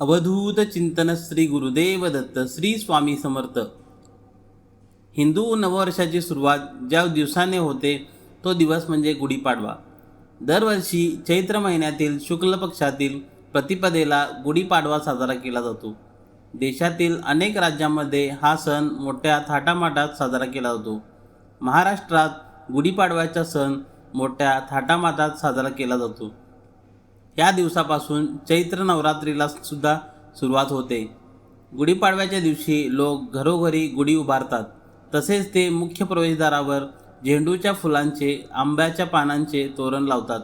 अवधूत चिंतन श्री गुरुदेव दत्त श्री स्वामी समर्थ. हिंदू नववर्षाची सुरुवात ज्या दिवसाने होते तो दिवस म्हणजे गुढीपाडवा. दरवर्षी चैत्र महिन्यातील शुक्ल पक्षातील प्रतिपदेला गुढीपाडवा साजरा केला जातो. देशातील अनेक राज्यांमध्ये हा सण मोठ्या थाटामाटात साजरा केला जातो. महाराष्ट्रात गुढीपाडव्याचा सण मोठ्या थाटामाटात साजरा केला जातो. या दिवसापासून चैत्र नवरात्रीला सुद्धा सुरुवात होते. गुढीपाडव्याच्या दिवशी लोक घरोघरी गुढी उभारतात. तसेच ते मुख्य प्रवेशद्वारावर झेंडूच्या फुलांचे आंब्याच्या पानांचे तोरण लावतात.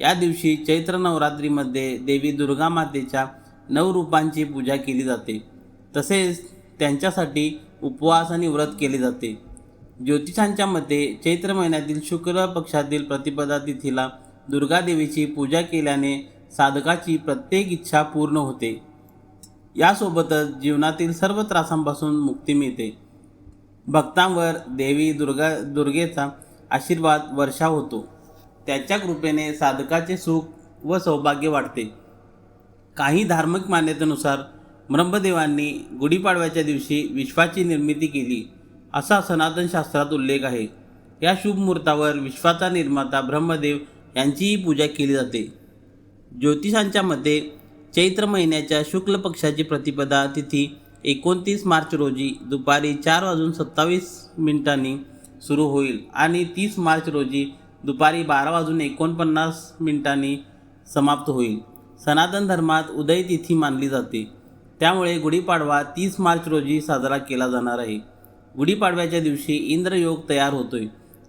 या दिवशी चैत्र नवरात्रीमध्ये देवी दुर्गा मातेच्या नऊ रूपांची पूजा केली जाते. तसेच त्यांच्यासाठी उपवास आणि व्रत केले जाते. ज्योतिषांच्या मते चैत्र महिन्यातील शुक्र पक्षातील प्रतिपदा तिथीला दुर्गादेवीची पूजा केल्याने साधकाची प्रत्येक इच्छा पूर्ण होते. यासोबतच जीवनातील सर्व त्रासांपासून मुक्ती मिळते. भक्तांवर देवी दुर्गा दुर्गेचा आशीर्वाद वर्षा होतो. त्याच्या कृपेने साधकाचे सुख व सौभाग्य वाढते. काही धार्मिक मान्यतेनुसार ब्रह्मदेवांनी गुढीपाडव्याच्या दिवशी विश्वाची निर्मिती केली असा सनातन शास्त्रात उल्लेख आहे. या शुभ मुहूर्तावर विश्वाचा निर्माता ब्रह्मदेव यांचीही पूजा केली जाते. ज्योतिषांच्या मते चैत्र महिन्याच्या शुक्ल पक्षाची प्रतिपदा तिथी एकोणतीस मार्च रोजी दुपारी चार वाजून सत्तावीस मिनिटांनी सुरू होईल आणि तीस मार्च रोजी दुपारी बारा वाजून एकोणपन्नास मिनिटांनी समाप्त होईल. सनातन धर्मात उदय तिथी मानली जाते. त्यामुळे गुढीपाडवा तीस मार्च रोजी साजरा केला जाणार आहे. गुढीपाडव्याच्या दिवशी इंद्रयोग तयार होतोय.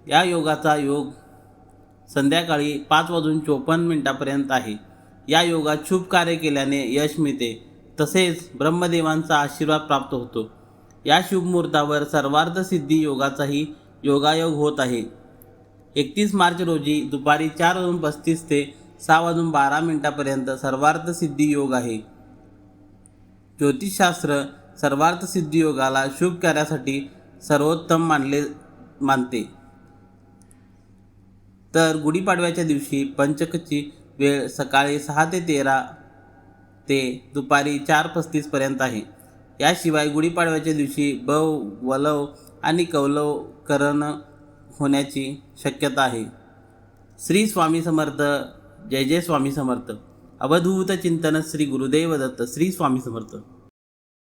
या योगाचा योग संध्याकाळी पाच वाजून चोपन्न मिनिटापर्यंत आहे. या योगात शुभ कार्य केल्याने यश मिळते. तसेच ब्रह्मदेवांचा आशीर्वाद प्राप्त होतो. या शुभ मुहूर्तावर सर्वार्थ सिद्धी योगाचाही योगायोग होत आहे. एकतीस मार्च रोजी दुपारी चार वाजून पस्तीस ते सहा वाजून बारा मिनिटापर्यंत सर्वार्थ सिद्धी योग आहे. ज्योतिषशास्त्र सर्वार्थ सिद्धी योगाला शुभ कार्यासाठी सर्वोत्तम मानले मानते. तर गुढीपाडव्याच्या दिवशी पंचकची वेळ सकाळी सहा ते तेरा ते दुपारी चार पस्तीसपर्यंत आहे. याशिवाय गुढीपाडव्याच्या दिवशी बव वलव आणि कौलव करण होण्याची शक्यता आहे. श्री स्वामी समर्थ जय जय स्वामी समर्थ. अवधूत चिंतन श्री गुरुदेव दत्त श्री स्वामी समर्थ.